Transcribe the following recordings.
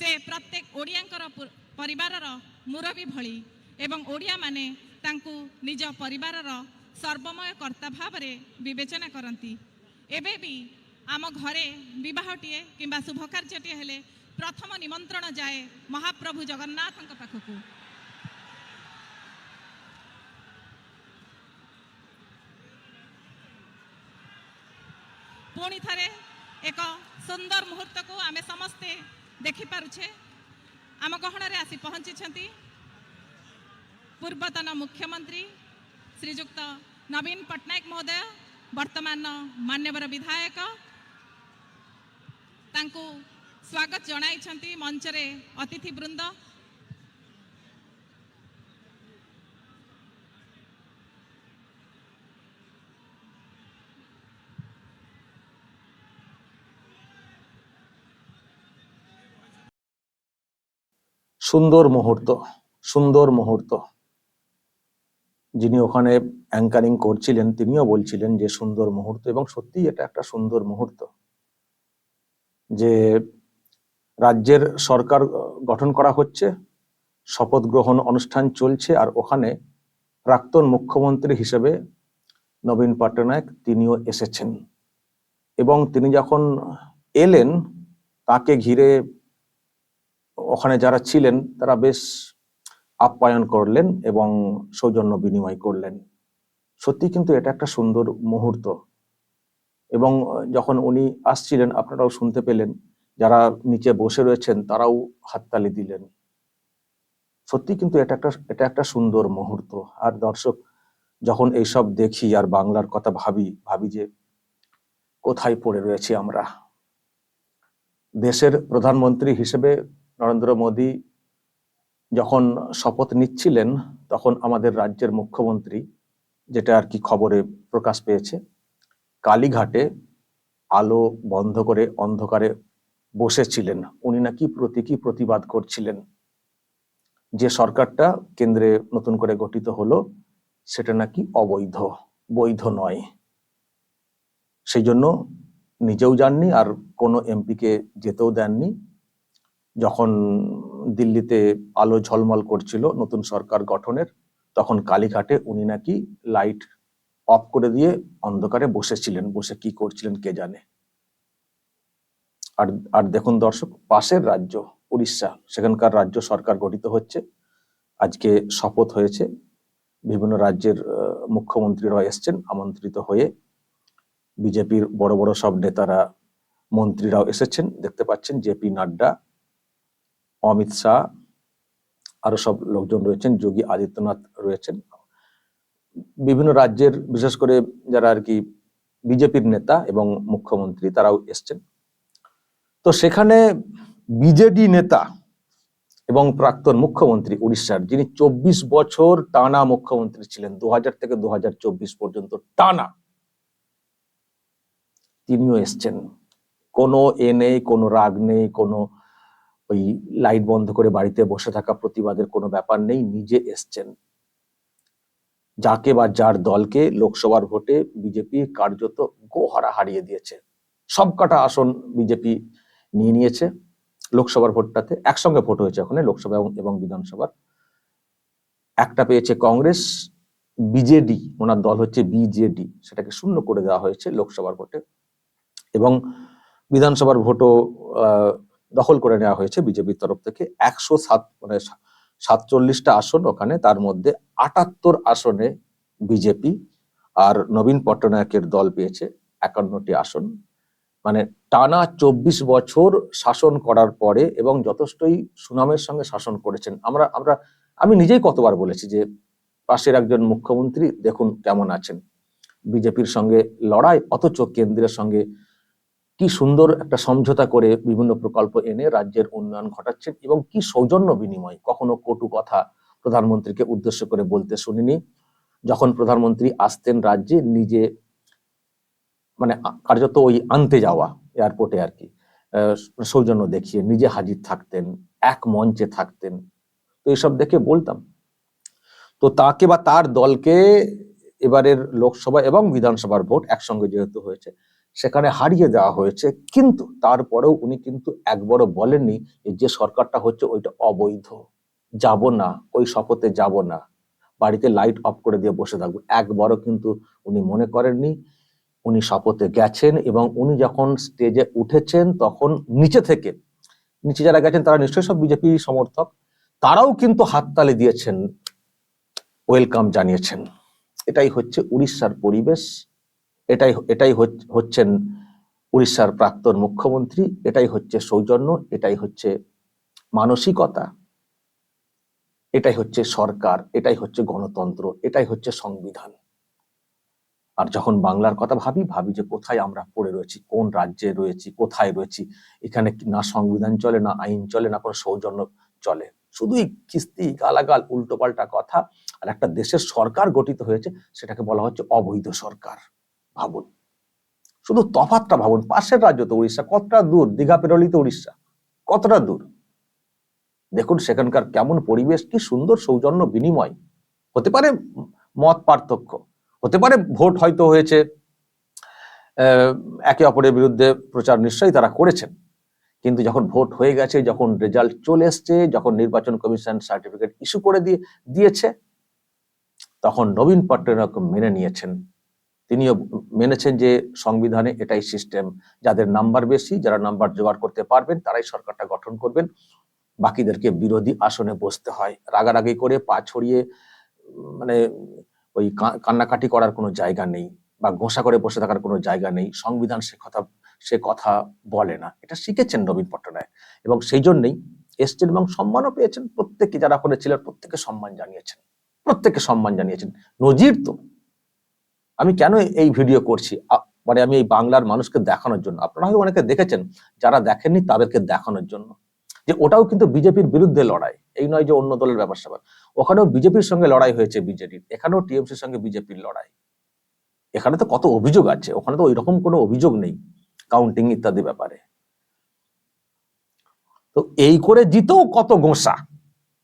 ସେ ପ୍ରତ୍ୟେକ ଓଡ଼ିଆଙ୍କର ପୁ- ପରିବାରର ମୁରବୀ ଭଳି ଏବଂ ଓଡ଼ିଆମାନେ ତାଙ୍କୁ ନିଜ ପରିବାରର ସର୍ବମୟ କର୍ତ୍ତା ଭାବରେ ବିବେଚନା କରନ୍ତି ଏବେ ବି ଆମ ଘରେ ବିବାହଟିଏ କିମ୍ବା ଶୁଭ କାର୍ଯ୍ୟଟିଏ ହେଲେ ପ୍ରଥମ ନିମନ୍ତ୍ରଣ ଯାଏ ମହାପ୍ରଭୁ ଜଗନ୍ନାଥଙ୍କ ପାଖକୁ ପୁଣି ଥରେ ଏକ ସୁନ୍ଦର ମୁହୂର୍ତ୍ତକୁ ଆମେ ସମସ୍ତେ ଦେଖିପାରୁଛେ ଆମ ଗହଣରେ ଆସି ପହଞ୍ଚିଛନ୍ତି ପୂର୍ବତନ ମୁଖ୍ୟମନ୍ତ୍ରୀ ଶ୍ରୀଯୁକ୍ତ ନବୀନ ପଟ୍ଟନାୟକ ମହୋଦୟ ବର୍ତ୍ତମାନର ମାନ୍ୟବର ବିଧାୟକ ତାଙ୍କୁ ସ୍ୱାଗତ ଜଣାଇଛନ୍ତି ମଞ୍ଚରେ ଅତିଥି সুন্দর মুহূর্ত সুন্দর মুহূর্ত। যিনি ওখানে অ্যাঙ্কারিং করছিলেন, তিনিও বলছিলেন যে সুন্দর মুহূর্ত এবং সত্যিই এটা একটা সুন্দর মুহূর্ত। যে রাজ্যের সরকার গঠন করা হচ্ছে, শপথ গ্রহণ অনুষ্ঠান চলছে আর ওখানে প্রাক্তন মুখ্যমন্ত্রী হিসেবে নবীন পট্টনায়ক তিনিও এসেছেন। এবং তিনি যখন এলেন, তাকে ঘিরে ওখানে যারা ছিলেন, তারা বেশ আপ্যায়ন করলেন এবং সৌজন্য বিনিময় করলেন। সত্যি কিন্তু এটা একটা সুন্দর মুহূর্ত। এবং যখন উনি আসছিলেন, আপনারাও শুনতে পেলেন, যারা নিচে বসে রয়েছেন, তারাও হাততালি দিলেন। সত্যি কিন্তু এটা একটা এটা একটা সুন্দর মুহূর্ত। আর দর্শক, যখন এইসব দেখি আর বাংলার কথা ভাবি ভাবি যে কোথায় পড়ে রয়েছি আমরা? দেশের প্রধানমন্ত্রী হিসেবে নরেন্দ্র মোদী যখন শপথ নিচ্ছিলেন, তখন আমাদের রাজ্যের মুখ্যমন্ত্রী যেটা আর কি খবরে প্রকাশ পেয়েছে, কালীঘাটে আলো বন্ধ করে অন্ধকারে বসেছিলেন। উনি নাকি প্রতীকী প্রতিবাদ করছিলেন। যে সরকারটা কেন্দ্রে নতুন করে গঠিত হলো, সেটা নাকি অবৈধ, বৈধ নয়। সেই জন্য নিজেও যাননি আর কোনো এমপিকে যেতেও দেননি। যখন দিল্লিতে আলো ঝলমল করছিল নতুন সরকার গঠনের, তখন কালীঘাটে উনি নাকি লাইট অফ করে দিয়ে অন্ধকারে বসেছিলেন, বসে কি করছিলেন কে জানে। আর আর দেখুন দর্শক, পাশের রাজ্য উড়িষ্যা, সেখানকার রাজ্য সরকার গঠিত হচ্ছে। আজকে শপথ হয়েছে, বিভিন্ন রাজ্যের মুখ্যমন্ত্রীরা এসছেন, আমন্ত্রিত হয়ে বিজেপির বড় বড় সব নেতারা, মন্ত্রীরাও এসেছেন। দেখতে পাচ্ছেন জেপি নাড্ডা অমিত শাহ, আরও সব লোকজন রয়েছেন, যোগী আদিত্যনাথ রয়েছেন। বিভিন্ন রাজ্যের, বিশেষ করে যারা আর কি বিজেপির নেতা এবং মুখ্যমন্ত্রী, তারাও এসছেন। তো সেখানে বিজেডি নেতা এবং প্রাক্তন মুখ্যমন্ত্রী উড়িষ্যার, যিনি চব্বিশ বছর টানা মুখ্যমন্ত্রী ছিলেন দু হাজার থেকে দু হাজার চব্বিশ পর্যন্ত টানা, তিনিও এসছেন। কোনো এ নেই, কোনো রাগ নেই, কোনো ওই লাইট বন্ধ করে বাড়িতে বসে থাকা প্রতিবাদের কোনো ব্যাপার নেই, নিজে এসছেন। যাকে বা যার দলকে লোকসভার ভোটে বিজেপি কার্যত গোহারা হারিয়ে দিয়েছে। সবকটা আসন বিজেপি নিয়ে নিয়েছে লোকসভার ভোটটাতে। একসঙ্গে ভোট হয়েছে ওখানে লোকসভা এবং- বিধানসভার। একটা পেয়েছে কংগ্রেস, বিজেডি, ওনার দল হচ্ছে বিজেডি, সেটাকে শূন্য করে দেওয়া হয়েছে লোকসভার ভোটে। এবং বিধানসভার ভোটও দখল করে নেওয়া হয়েছে বিজেপির তরফ থেকে। একশো সাত মানে সাতচল্লিশটা আসন ওখানে, তার মধ্যে আটাত্তর আসনে বিজেপি আর নবীন পট্টনায়কের দল পেয়েছে একান্নটি আসন। মানে টানা চব্বিশ বছর শাসন করার পরে এবং যথেষ্টই সুনামের সঙ্গে শাসন করেছেন। আমরা আমরা, আমি নিজেই কতবার বলেছি যে পাশের একজন মুখ্যমন্ত্রী দেখুন কেমন আছেন। বিজেপির সঙ্গে লড়াই, অথচ কেন্দ্রের সঙ্গে কি সুন্দর একটা সমঝোতা করে বিভিন্ন প্রকল্প এনে রাজ্যের উন্নয়ন ঘটাচ্ছেন এবং কি সৌজন্য বিনিময় কখনো কটু কথা প্রধানমন্ত্রীকে উদ্দেশ্য করে বলতে শুনিনি। যখন প্রধানমন্ত্রী আসতেন রাজ্যে, নিজে মানে কার্যত ওই আনতে যাওয়া এয়ারপোর্টে আর কি সৌজন্য দেখিয়ে নিজে হাজির থাকতেন, এক মঞ্চে থাকতেন। তো এইসব দেখে বলতাম। তো তাকে বা তার দলকে এবারের লোকসভা এবং বিধানসভার ভোট একসঙ্গে যেহেতু হয়েছে সেখানে হারিয়ে দেওয়া হয়েছে। কিন্তু তারপরেও উনি কিন্তু একবারও বলেননি যে সরকারটা হচ্ছে ওইটা অবৈধ। যাব না, ওই শপথে যাব না। বাড়িতে লাইট অফ করে দিয়ে বসে থাকব। একবারও কিন্তু উনি মনে করেননি। উনি শপথে গেছেন এবং উনি যখন স্টেজে উঠেছেন, তখন নিচে থেকে, নিচে যারা গেছেন তারা নিশ্চয়ই সব বিজেপি সমর্থক, তারাও কিন্তু হাততালি দিয়েছেন। ওয়েলকাম জানিয়েছেন। এটাই হচ্ছে উড়িষ্যার পরিবেশ। এটাই এটাই হচ্ছেন উড়িষ্যার প্রাক্তন মুখ্যমন্ত্রী, এটাই হচ্ছে সৌজন্য, এটাই হচ্ছে মানসিকতা, এটাই হচ্ছে সরকার, এটাই হচ্ছে গণতন্ত্র, এটাই হচ্ছে সংবিধান। আর যখন বাংলার কথা ভাবি ভাবি যে কোথায় আমরা পড়ে রয়েছি, কোন রাজ্যে রয়েছি, কোথায় রয়েছি, এখানে না সংবিধান চলে, না আইন চলে, না কোনো সৌজন্য চলে। শুধুই কিস্তি, গালাগাল, উল্টোপাল্টা কথা, আর একটা দেশের সরকার গঠিত হয়েছে, সেটাকে বলা হচ্ছে অবৈধ সরকার। ভাবুন। শুধু তফাতটা ভাবুন, পাশের রাজ্য তো উড়িষ্যা, কতটা দূর? দীঘা পেরোলি তো উড়িষ্যা, কতটা দূর? দেখুন, সেখানকার কেমন পরিবেশ, কি সুন্দর সৌজন্য বিনিময়। হতে পারে মত পার্থক্য, হতে পারে ভোট হয়তো হয়েছে একে অপরের বিরুদ্ধে প্রচার নিশ্চয়ই তারা করেছেন। কিন্তু যখন ভোট হয়ে গেছে, যখন রেজাল্ট চলে এসছে, যখন নির্বাচন কমিশন সার্টিফিকেট ইস্যু করে দিয়ে, দিয়েছে, তখন নবীন পট্টনায়ক মেনে নিয়েছেন তিনিও মেনেছেন যে সংবিধানে এটাই সিস্টেম যাদের নাম্বার বেশি, যারা নাম্বার জোগাড় করতে পারবেন, তারাই সরকারটা গঠন করবেন। বাকিদেরকে বিরোধী আসনে বসতে হয়। রাগারাগি করে পা ছড়িয়ে মানে ওই কান্নাকাটি করার কোনো জায়গা নেই বা ঘোষা করে বসে থাকার কোনো জায়গা নেই। সংবিধান সে কথা সে কথা বলে না। এটা শিখেছেন নবীন পট্টনায়ক। এবং সেই জন্যই এসছেন এবং সম্মানও পেয়েছেন। প্রত্যেকে যারা ওখানে ছিলেন প্রত্যেকে সম্মান জানিয়েছেন। প্রত্যেকে সম্মান জানিয়েছেন। নজির তো। আমি কেন এই ভিডিও করছি? মানে আমি এই বাংলার মানুষকে দেখানোর জন্য। আপনারা হয়তো অনেকে দেখেছেন, যারা দেখেননি তাদেরকে দেখানোর জন্য। যে ওটাও কিন্তু বিজেপির বিরুদ্ধে লড়াই। এই নয় যে অন্য দলের ব্যাপার স্যাপার। ওখানেও বিজেপির সঙ্গে লড়াই হয়েছে বিজেপির এখানেও টিএমসির সঙ্গে বিজেপির লড়াই। এখানে তো কত অভিযোগ আছে। ওখানে তো ওইরকম কোনো অভিযোগ নেই কাউন্টিং ইত্যাদি ব্যাপারে। তো এই করে জিতেও কত গোসা?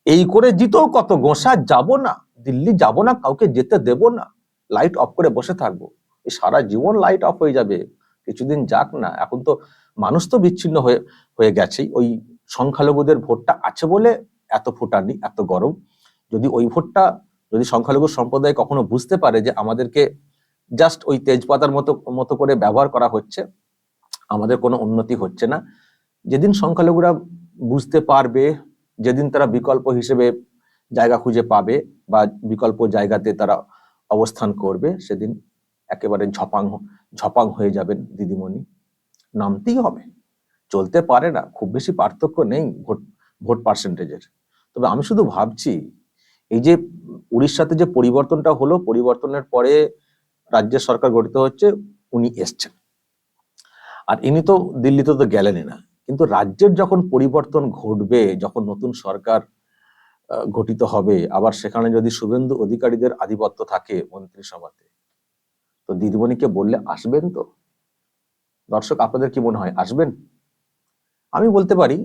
এই করে জিতেও কত গোসা? যাব না। দিল্লি যাব না, কাউকে যেতে দেব না। লাইট অফ করে বসে থাকব। এই সারা জীবন লাইট অফ হয়ে যাবে। কিছুদিন যাক না, এখন তো মানুষ তো বিচ্ছিন্ন হয়ে হয়ে গেছেই। ওই সংখ্যালঘুদের ভোটটা আছে বলে এত ফুটানি, এত গরম। যদি ওই ভোটটা, যদি সংখ্যালঘু সম্প্রদায় কখনো বুঝতে পারে যে আমাদেরকে জাস্ট ওই তেজপাতার মতো মতো করে ব্যবহার করা হচ্ছে, আমাদের কোনো উন্নতি হচ্ছে না। যেদিন সংখ্যালঘুরা বুঝতে পারবে, যেদিন তারা বিকল্প হিসেবে জায়গা খুঁজে পাবে বা বিকল্প জায়গাতে তারা অবস্থান করবে, সেদিন একেবারে ঝপাং ঝপাং হয়ে যাবেন দিদিমণি। নামতেই হবে। চলতে পারে না, খুব বেশি পার্থক্য নেই ভোট ভোট পার্সেন্টেজের তবে আমি শুধু ভাবছি, এই যে উড়িষ্যাতে যে পরিবর্তনটা হলো, পরিবর্তনের পরে রাজ্যের সরকার গঠিত হচ্ছে, উনি এসছেন। আর ইনি তো দিল্লিতে তো গেলেনই না। কিন্তু রাজ্যের যখন পরিবর্তন ঘটবে, যখন নতুন সরকার গঠিত হবে। আবার সেখানে যদি শুভেন্দু অধিকারীদের আধিপত্য থাকে মন্ত্রিসভাতে, তো দিদিমণিকে বললে আসবেন তো? দর্শক, আপনাদের কি মনে হয়, আসবেন? আমি বলতে পারি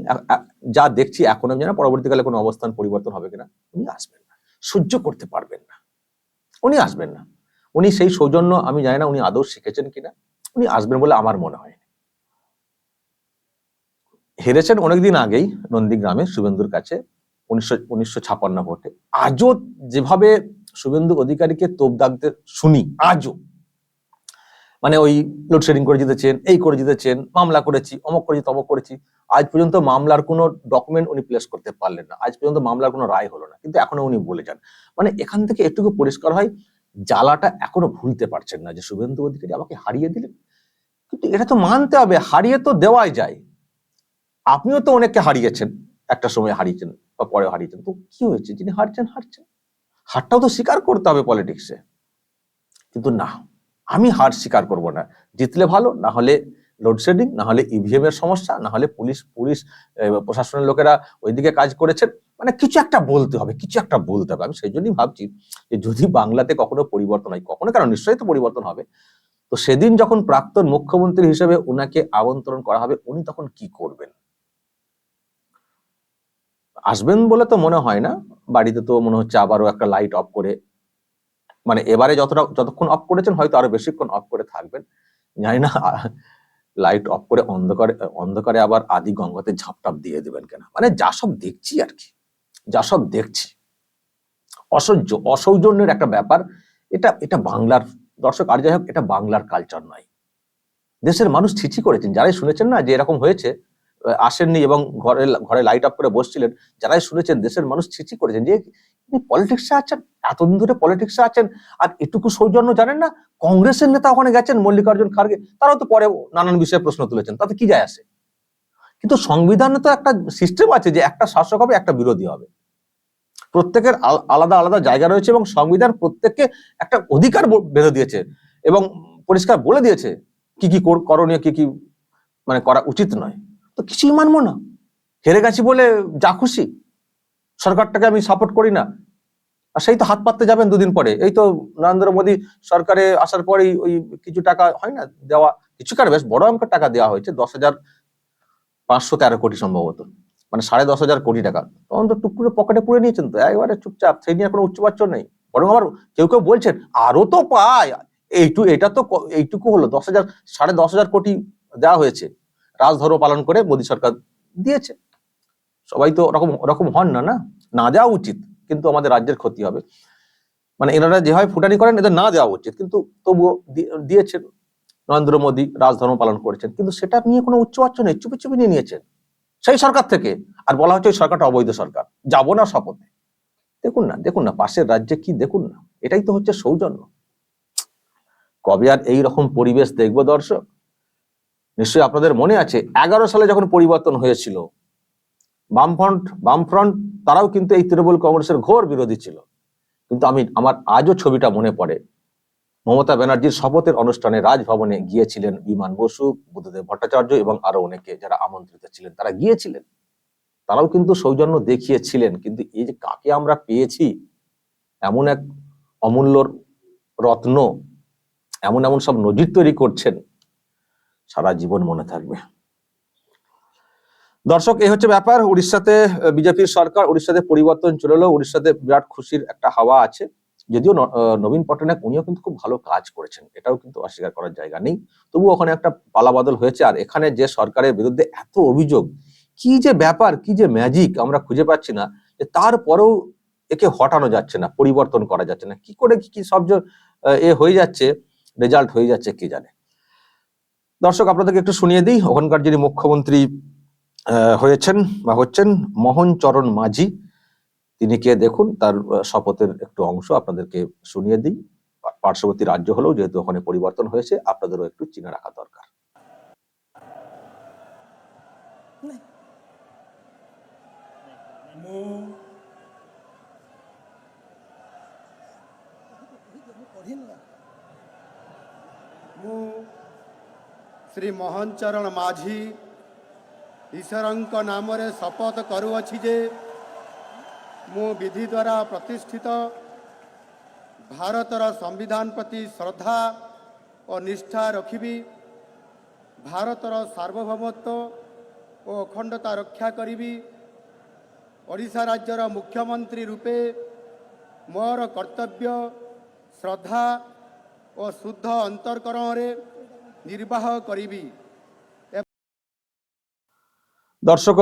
যা দেখছি এখন আমি জানি পরবর্তীকালে কোনো অবস্থান পরিবর্তন হবে কিনা। উনি আসবেন না, সহ্য করতে পারবেন না। উনি আসবেন না। উনি সেই সৌজন্য, আমি জানি না উনি আদৌ শিখেছেন কিনা। উনি আসবেন বলে আমার মনে হয়। হেরেছেন অনেকদিন আগেই নন্দীগ্রামে শুভেন্দুর কাছে। উনিশশো উনিশশো ছাপান্ন ভোটে। আজও যেভাবে শুভেন্দু অধিকারীকে তোপ দাগতে শুনি, আজও। মানে ওই লোডশেডিং করে জিতেছেন, এই করে জিতেছেন, মামলা করেছি, অমক করেছি, তমক করেছি, আজ পর্যন্ত মামলার কোনো ডকুমেন্ট উনি প্লেস করতে পারলেন না। আজ পর্যন্ত মামলার কোনো রায় হলো না। কিন্তু এখনও উনি বলে যান। মানে এখান থেকে এটুকু পরিষ্কার হয়, জ্বালাটা এখনও ভুলতে পারছেন না যে শুভেন্দু অধিকারী আমাকে হারিয়ে দিলেন। কিন্তু এটা তো মানতে হবে, হারিয়ে তো দেওয়াই যায়। আপনিও তো অনেককে হারিয়েছেন, একটা সময় হারিয়েছেন। বা পরে হারিয়েছেন। তো কি হয়েছে? যিনি হারছেন হারছেন। হারটাও তো স্বীকার করতে হবে পলিটিক্সে। কিন্তু না, আমি হার স্বীকার করব না। জিতলে ভালো, না হলে লোডশেডিং, না হলে ইভিএম এর সমস্যা, না হলে পুলিশ পুলিশ প্রশাসনের লোকেরা ওইদিকে কাজ করেছেন। মানে কিছু একটা বলতে হবে, কিছু একটা বলতে হবে। আমি সেই জন্যই ভাবছি যে যদি বাংলাতে কখনো পরিবর্তন হয়, কখনো কারণ নিশ্চয়ই তো পরিবর্তন হবে। তো সেদিন যখন প্রাক্তন মুখ্যমন্ত্রী হিসেবে ওনাকে আমন্ত্রণ করা হবে, উনি তখন কি করবেন? আসবেন বলে তো মনে হয় না। বাড়িতে তো মনে হচ্ছে আবারও একটা লাইট অফ করে। মানে এবারে যতটা যতক্ষণ অফ করেছেন হয়তো আরও বেশিক্ষণ অফ করে থাকবেন। জানি না লাইট অফ করে অন্ধকারে অন্ধকারে আবার আদি গঙ্গাতে ঝাপটাপ দিয়ে দেবেন কেনা? মানে যা সব দেখছি আর কি। যা সব দেখছি। অসহ্য, অসৌজন্যের একটা ব্যাপার। এটা এটা বাংলার দর্শক, আর যাই হোক, এটা বাংলার কালচার নয়। দেশের মানুষ ছিছি করেছেন। যারাই শুনেছেন না যে এরকম হয়েছে আসেননি এবং ঘরে ঘরে লাইট আপ করে বসছিলেন, যারাই শুনেছেন, দেশের মানুষ ছিছি করেছেন যে পলিটিক্সে আছেন, এতদিন ধরে পলিটিক্সে আছেন, আর এটুকু সৌজন্য জানেন না? কংগ্রেসের নেতা ওখানে গেছেন, মল্লিকার্জুন খার্গে, তারাও তো পরে নানান বিষয়ে প্রশ্ন তুলেছেন, তাতে কি যায় আসে? কিন্তু সংবিধানে তো একটা সিস্টেম আছে যে, একটা শাসক হবে, একটা বিরোধী হবে। প্রত্যেকের আলাদা আলাদা জায়গা রয়েছে এবং সংবিধান প্রত্যেককে একটা অধিকার বেঁধে দিয়েছে এবং পরিষ্কার বলে দিয়েছে, কি কি কর- করণীয়, কি কি মানে করা উচিত নয়। তো কিছুই মানবো না হেরে গেছি বলে যা খুশি, সরকারটাকে আমি সাপোর্ট করি না। আর সেই তো হাত পাততে যাবেন দুদিন পরে। এই তো নরেন্দ্র মোদী সরকারে আসার পরেই ওই কিছু টাকা হয় না, দেওয়া কিছু কার বেশ বড় অঙ্কের টাকা দেওয়া হয়েছে, দশ হাজার পাঁচশো তেরো কোটি সম্ভবত। মানে সাড়ে দশ হাজার কোটি টাকা। তখন তো টুক করে পকেটে পুরে নিয়েছেন তো, একবারে চুপচাপ, সেই নিয়ে কোনো উচ্চবাচ্য নেই। বরং আবার কেউ কেউ বলছেন, আরও তো পায়। এইটু, এটা তো এইটুকু হলো, দশ হাজার, সাড়ে দশ হাজার কোটি দেওয়া হয়েছে। রাজধর্ম পালন করে মোদী সরকার দিয়েছে। সবাই তো ওরকম ওরকম হন না না? না দেওয়া উচিত, কিন্তু আমাদের রাজ্যের ক্ষতি হবে। মানে এনারা যেভাবে ফুটানি করেন, এদের না দেওয়া উচিত, কিন্তু তবুও দিয়েছেন। নরেন্দ্র মোদী রাজধর্ম পালন করেছেন, কিন্তু সেটা নিয়ে কোনো উচ্চবাচ্য নেই চুপি চুপি নিয়ে নিয়েছেন। সেই সরকার থেকে, আর বলা হচ্ছে ওই সরকারটা অবৈধ সরকার। যাব না শপথে। দেখুন না দেখুন না, পাশের রাজ্যে কি দেখুন না? এটাই তো হচ্ছে সৌজন্য। কবে আর এই রকম পরিবেশ দেখব দর্শক? নিশ্চয়ই আপনাদের মনে আছে, এগারো সালে যখন পরিবর্তন হয়েছিল, বামফ্রন্ট বামফ্রন্ট তারাও কিন্তু এই তৃণমূল কংগ্রেসের ঘোর বিরোধী ছিল। কিন্তু আমি, আমার আজও ছবিটা মনে পড়ে। মমতা ব্যানার্জির শপথের অনুষ্ঠানে রাজভবনে গিয়েছিলেন বিমান বসু, বুদ্ধদেব ভট্টাচার্য এবং আরও অনেকে যারা আমন্ত্রিত ছিলেন, তারা গিয়েছিলেন। তারাও কিন্তু সৌজন্য দেখিয়েছিলেন, কিন্তু এই যে কাকে আমরা পেয়েছি, এমন এক অমূল্য রত্ন, এমন এমন সব নজির তৈরি করছেন সারা জীবন মনে থাকবে। দর্শক, এই হচ্ছে ব্যাপার। উড়িষ্যাতে বিজেপির সরকার উড়িষ্যাতে পরিবর্তন চলে এলো। উড়িষ্যাতে বিরাট খুশির একটা হাওয়া আছে। যদিও নবীন পটনায়ক উনিও কিন্তু খুব ভালো কাজ করেছেন। এটাও কিন্তু অস্বীকার করার জায়গা নেই। তবু ওখানে একটা পালাবদল হয়েছে। আর এখানে যে সরকারের বিরুদ্ধে এত অভিযোগ, কি যে ব্যাপার, কি যে ম্যাজিক আমরা খুঁজে পাচ্ছি না যে তারপরেও একে হটানো যাচ্ছে না, পরিবর্তন করা যাচ্ছে না। কি করে, কি সব এ হয়ে যাচ্ছে রেজাল্ট হয়ে যাচ্ছে, কে জানে? দর্শক আপনাদেরকে একটু শুনিয়ে দিই ওখানকার যিনি মুখ্যমন্ত্রী হয়েছেন বা হচ্ছেন মোহন চরণ মাঝি তিনি কে দেখুন তার শপথের একটু অংশ আপনাদেরকে শুনিয়ে দিই পার্শ্ববর্তী রাজ্য হলেও যেহেতু ওখানে পরিবর্তন হয়েছে আপনাদেরও একটু চিনে রাখা দরকার ମୁଁ ଶ୍ରୀ ମୋହନ ଚରଣ ମାଝୀ ଈଶ୍ୱରଙ୍କ ନାମରେ ଶପଥ କରୁଅଛି ଯେ ମୁଁ ବିଧି ଦ୍ୱାରା ପ୍ରତିଷ୍ଠିତ ଭାରତର ସମ୍ବିଧାନ ପ୍ରତି ଶ୍ରଦ୍ଧା ଓ ନିଷ୍ଠା ରଖିବି ଭାରତର ସାର୍ବଭୌମତ୍ୱ ଓ ଅଖଣ୍ଡତା ରକ୍ଷା କରିବି ଓଡ଼ିଶା ରାଜ୍ୟର ମୁଖ୍ୟମନ୍ତ୍ରୀ ରୂପେ ମୋର କର୍ତ୍ତବ୍ୟ ଶ୍ରଦ୍ଧା ଓ ଶୁଦ୍ଧ ଅନ୍ତର୍କରଣରେ নির্বাহ করিবি। দর্শক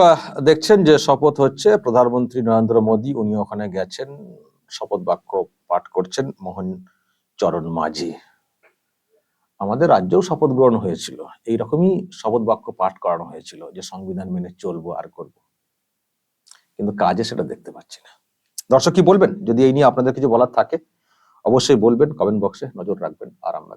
দেখছেন যে শপথ হচ্ছে প্রধানমন্ত্রী নরেন্দ্র মোদী। উনি ওখানে গেছেন, শপথ বাক্য পাঠ করছেন মোহন চরণ মাঝি। আমাদের রাজ্যেও শপথ গ্রহণ হয়েছিল। এইরকমই শপথ বাক্য পাঠ করানো হয়েছিল যে সংবিধান মেনে চলবো, আর করব। কিন্তু কাজে সেটা দেখতে পাচ্ছি না। দর্শক, কি বলবেন? যদি এই নিয়ে আপনাদের কিছু বলার থাকে, অবশ্যই বলবেন কমেন্ট বক্সে নজর রাখবেন, আর আমরা